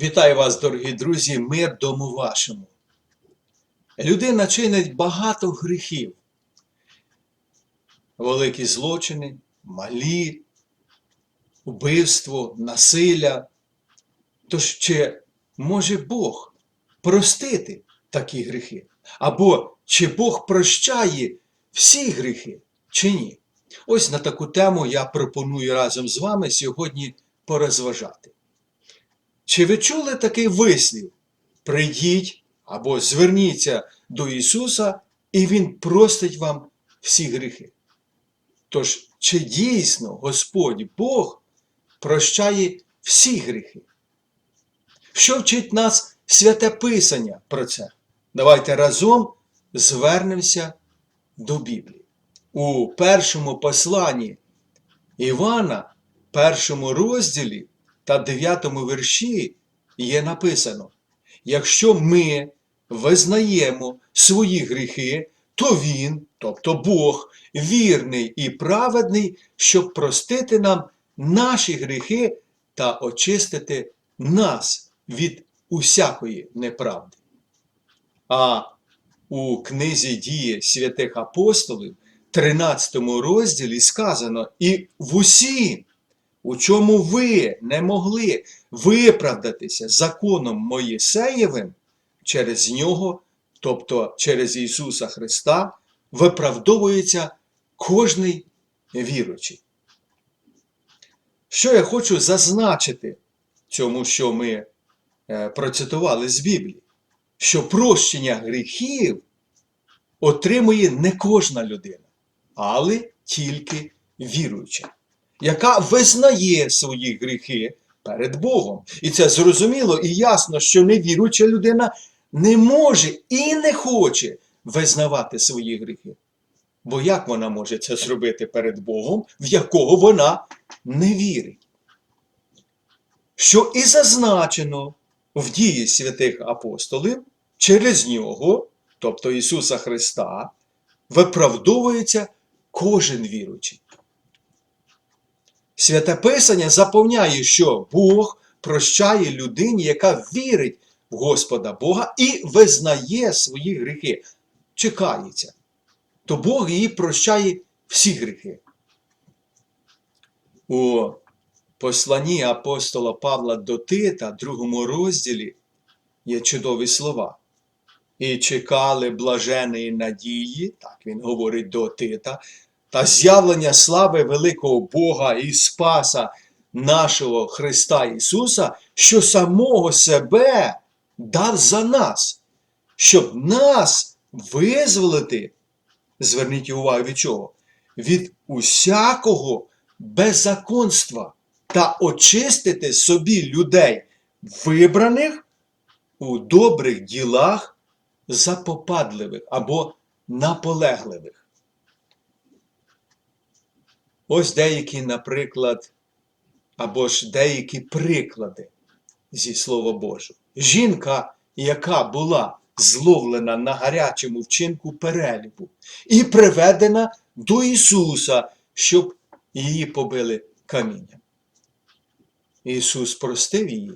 Вітаю вас, дорогі друзі, мир дому вашому. Людина чинить багато гріхів. Великі злочини, малі, вбивство, насилля. Тож чи може Бог простити такі гріхи? Або чи Бог прощає всі гріхи, чи ні? Ось на таку тему я пропоную разом з вами сьогодні порозважати. Чи ви чули такий вислів? Прийдіть або зверніться до Ісуса, і Він простить вам всі гріхи. Тож, чи дійсно Господь Бог прощає всі гріхи? Що вчить нас святе Писання про це? Давайте разом звернемося до Біблії. У першому посланні Івана, першому розділі та дев'ятому вірші є написано: якщо ми визнаємо свої гріхи, то Він, тобто Бог, вірний і праведний, щоб простити нам наші гріхи та очистити нас від усякої неправди. А у книзі дії святих апостолів, 13 розділі сказано, і в усім, у чому ви не могли виправдатися законом Моїсеєвим, через нього, тобто через Ісуса Христа, виправдовується кожний віручий. Що я хочу зазначити цьому, що ми е, процитували з Біблії, що прощення гріхів отримує не кожна людина, але тільки віруюча, яка визнає свої гріхи перед Богом. І це зрозуміло і ясно, що невіруюча людина не може і не хоче визнавати свої гріхи. Бо як вона може це зробити перед Богом, в якого вона не вірить? Що і зазначено в дії святих апостолів, через нього, тобто Ісуса Христа, виправдовується кожен віруючий. Святе Писання заповняє, що Бог прощає людині, яка вірить в Господа Бога і визнає свої гріхи, чекається. То Бог її прощає всі гріхи. У посланні апостола Павла до Тита, другому розділі, є чудові слова. І чекали блаженої надії, так він говорить до Тита, та з'явлення слави великого Бога і Спаса нашого Христа Ісуса, що самого себе дав за нас, щоб нас визволити, зверніть увагу від чого? Від усякого беззаконства та очистити собі людей, вибраних у добрих ділах запопадливих або наполегливих. Ось деякі, наприклад, або ж деякі приклади зі Слова Божого. Жінка, яка була зловлена на гарячому вчинку переліпу і приведена до Ісуса, щоб її побили камінням. Ісус простив її,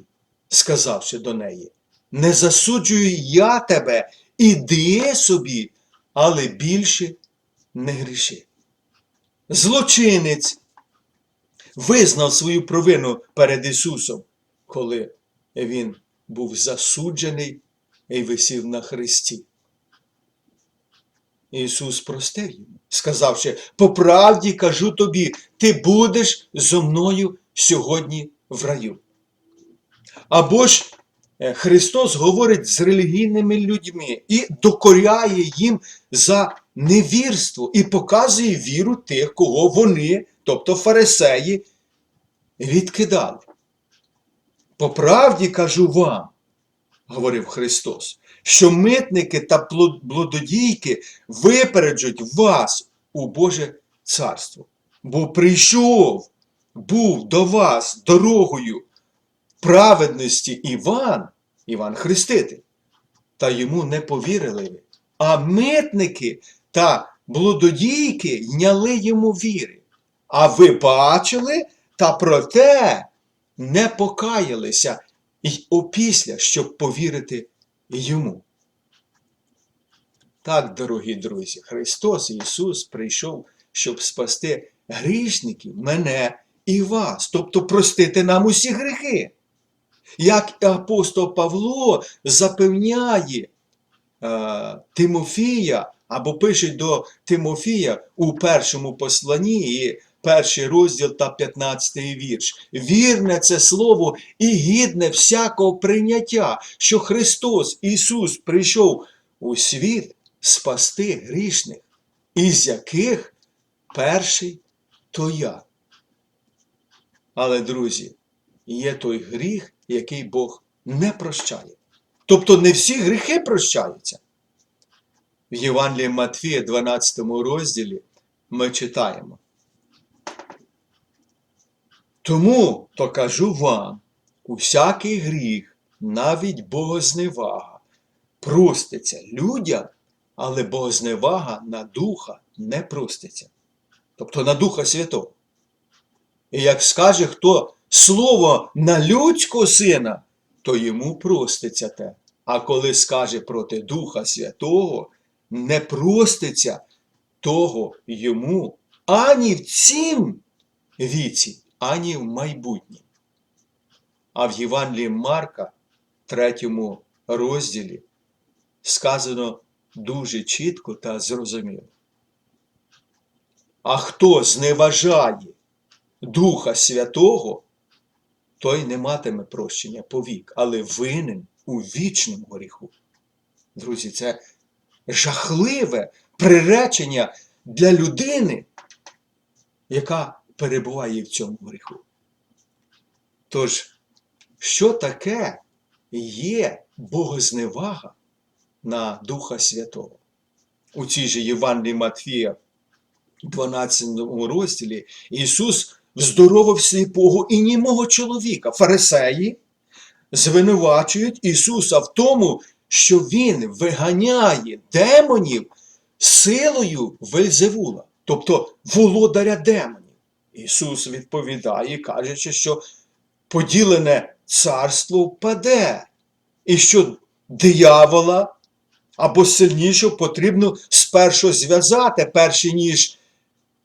сказавши до неї: Не засуджую я тебе, іди собі, але більше не гріши. Злочинець визнав свою провину перед Ісусом, коли Він був засуджений і висів на хресті. Ісус простив йому, сказавши, по правді кажу тобі, ти будеш зо мною сьогодні в раю. Або ж е, Христос говорить з релігійними людьми і докоряє їм за невірство і показує віру тих, кого вони, тобто фарисеї, відкидали. По правді кажу вам, говорив Христос, що митники та блудодійки випереджуть вас у Боже царство. Бо прийшов, був до вас дорогою праведності Іван, Іван Хреститель, та йому не повірили ви. А митники та блудодійки йняли йому віри. А ви бачили, та проте не покаялися і опісля, щоб повірити йому. Так, дорогі друзі, Христос Ісус прийшов, щоб спасти грішників, мене і вас, тобто простити нам усі гріхи. Як апостол Павло запевняє е, Тимофія, або пише до Тимофія у першому посланні, перший розділ та 15 вірш. Вірне це слово і гідне всякого прийняття, що Христос Ісус прийшов у світ спасти грішних, із яких перший то я. Але, друзі, є той гріх, який Бог не прощає. Тобто не всі гріхи прощаються. В Євангелії Матфія, 12 розділі, ми читаємо. Тому то кажу вам, усякий гріх, навіть богозневага, проститься людям, але богозневага на Духа не проститься. Тобто на Духа Святого. І як скаже хто слово на людського сина, то йому проститься те. А коли скаже проти Духа Святого, не проститься того йому ані в цім віці, ані в майбутнім. А в Євангелії Марка, третьому розділі, сказано дуже чітко та зрозуміло. А хто зневажає Духа Святого, той не матиме прощення повік, але винен у вічному гріху. Друзі, це жахливе приречення для людини, яка перебуває в цьому гріху. Тож, що таке є богозневага на Духа Святого? У цій же Євангелії Матфія, 12 розділі, Ісус вздоровив сліпого і німого чоловіка. Фарисеї звинувачують Ісуса в тому, що Він виганяє демонів силою Вельзевула, тобто володаря демонів. Ісус відповідає, кажучи, що поділене царство впаде, і що диявола або сильнішого потрібно спершу зв'язати, перш ніж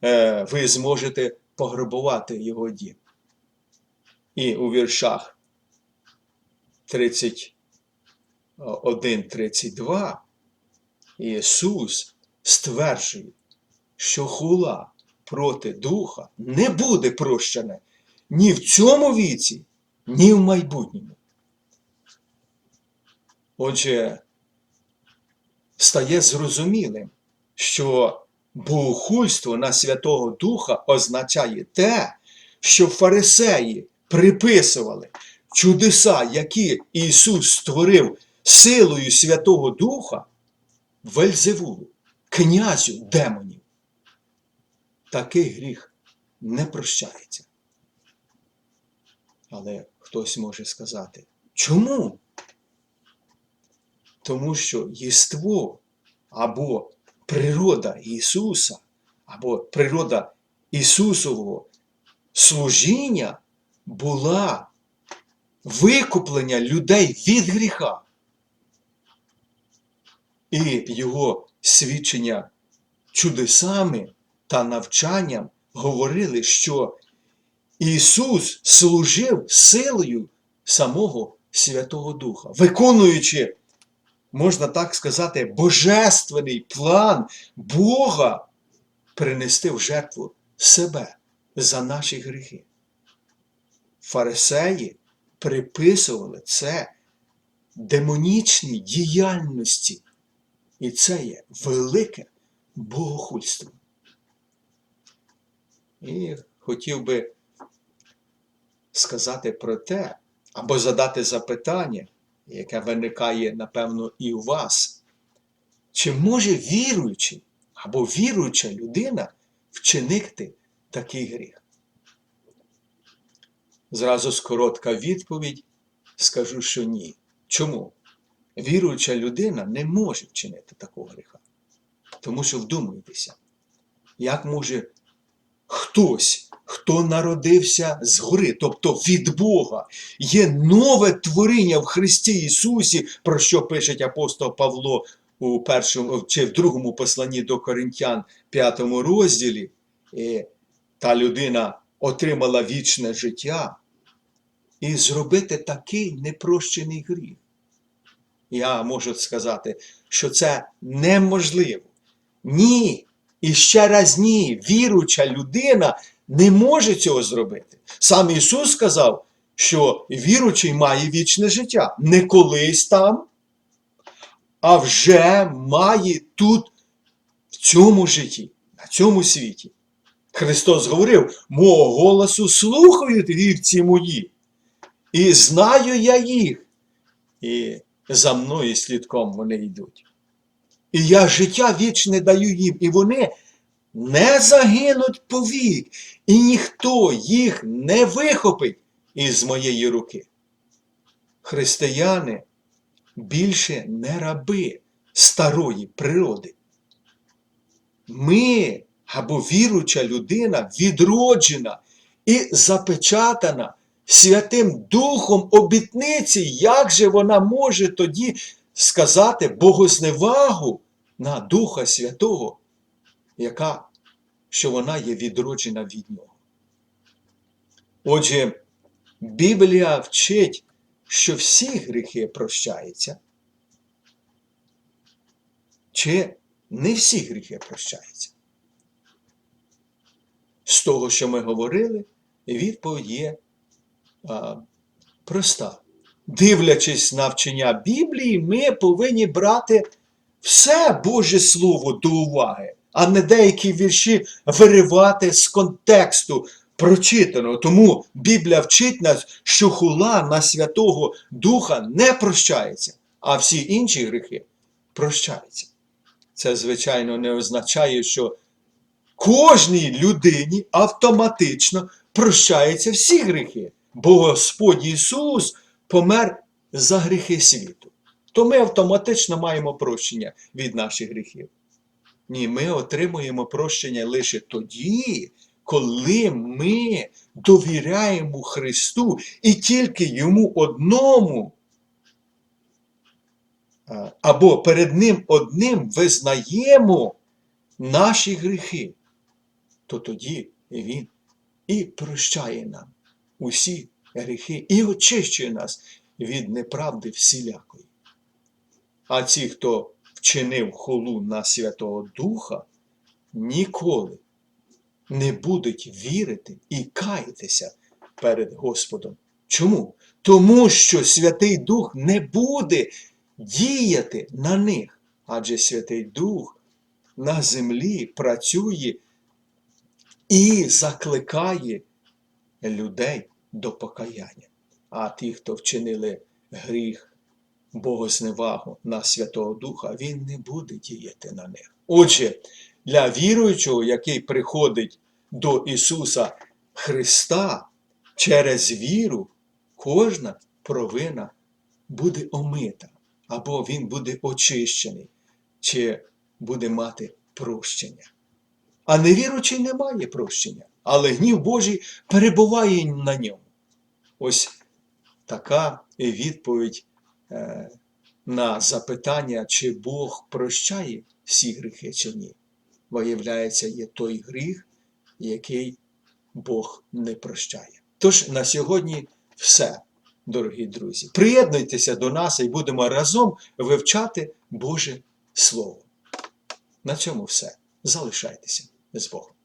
е, ви зможете пограбувати його дім. І у віршах 31-32 Ісус стверджує, що хула проти духа не буде прощена ні в цьому віці, ні в майбутньому. Отже, стає зрозумілим, що богохульство на Святого Духа означає те, що фарисеї приписували чудеса, які Ісус створив силою Святого Духа, Вельзевулу, князю демонів. Такий гріх не прощається. Але хтось може сказати, чому? Тому що єство або природа Ісуса, або природа Ісусового служіння була викуплення людей від гріха. І його свідчення чудесами та навчанням говорили, що Ісус служив силою самого Святого Духа, виконуючи, можна так сказати, божественний план Бога принести в жертву себе за наші гріхи. Фарисеї приписували це демонічній діяльності. І це є велике богохульство. І хотів би сказати про те, або задати запитання, яке виникає, напевно, і у вас. Чи може віруючий або віруюча людина вчинити такий гріх? Зразу коротка відповідь скажу, що ні. Чому? Віруюча людина не може вчинити такого гріха. Тому що вдумайтеся, як може хтось, хто народився згори, тобто від Бога, є нове творіння в Христі Ісусі, про що пише апостол Павло у першому чи в другому посланні до Коринтян, п'ятому розділі, і та людина отримала вічне життя, і зробити такий непрощений гріх. Я можу сказати, що це неможливо. Ні. І ще раз ні, віруча людина не може цього зробити. Сам Ісус сказав, що віручий має вічне життя. Не колись там, а вже має тут, в цьому житті, на цьому світі. Христос говорив: мого голосу слухають вівці мої, і знаю я їх, і за мною слідком вони йдуть. І я життя вічне даю їм, і вони не загинуть повік, і ніхто їх не вихопить із моєї руки. Християни більше не раби старої природи. Ми або віруча людина відроджена і запечатана Святим Духом обітниці, як же вона може тоді сказати богозневагу на Духа Святого, яка, що вона є відроджена від Нього. Отже, Біблія вчить, що всі гріхи прощаються, чи не всі гріхи прощаються. З того, що ми говорили, відповідь є проста. Дивлячись на вчення Біблії, ми повинні брати все Боже Слово до уваги, а не деякі вірші виривати з контексту прочитаного. Тому Біблія вчить нас, що хула на Святого Духа не прощається, а всі інші гріхи прощаються. Це, звичайно, не означає, що кожній людині автоматично прощаються всі гріхи, бо Господь Ісус помер за гріхи світу. То ми автоматично маємо прощення від наших гріхів. Ні, ми отримуємо прощення лише тоді, коли ми довіряємо Христу і тільки Йому одному, або перед Ним одним визнаємо наші гріхи, то тоді Він і прощає нам усі гріхи і очищує нас від неправди всілякої. А ті, хто вчинив хулу на Святого Духа, ніколи не будуть вірити і каятися перед Господом. Чому? Тому що Святий Дух не буде діяти на них, адже Святий Дух на землі працює і закликає людей до покаяння. А ті, хто вчинили гріх, богозневагу на Святого Духа, він не буде діяти на них. Отже, для віруючого, який приходить до Ісуса Христа через віру, кожна провина буде омита, або він буде очищений, чи буде мати прощення. А невіручий не має прощення, але гнів Божий перебуває на ньому. Ось така відповідь е, на запитання, чи Бог прощає всі гріхи чи ні. Виявляється, є той гріх, який Бог не прощає. Тож на сьогодні все, дорогі друзі. Приєднуйтеся до нас і будемо разом вивчати Боже Слово. На цьому все. Залишайтеся з Богом.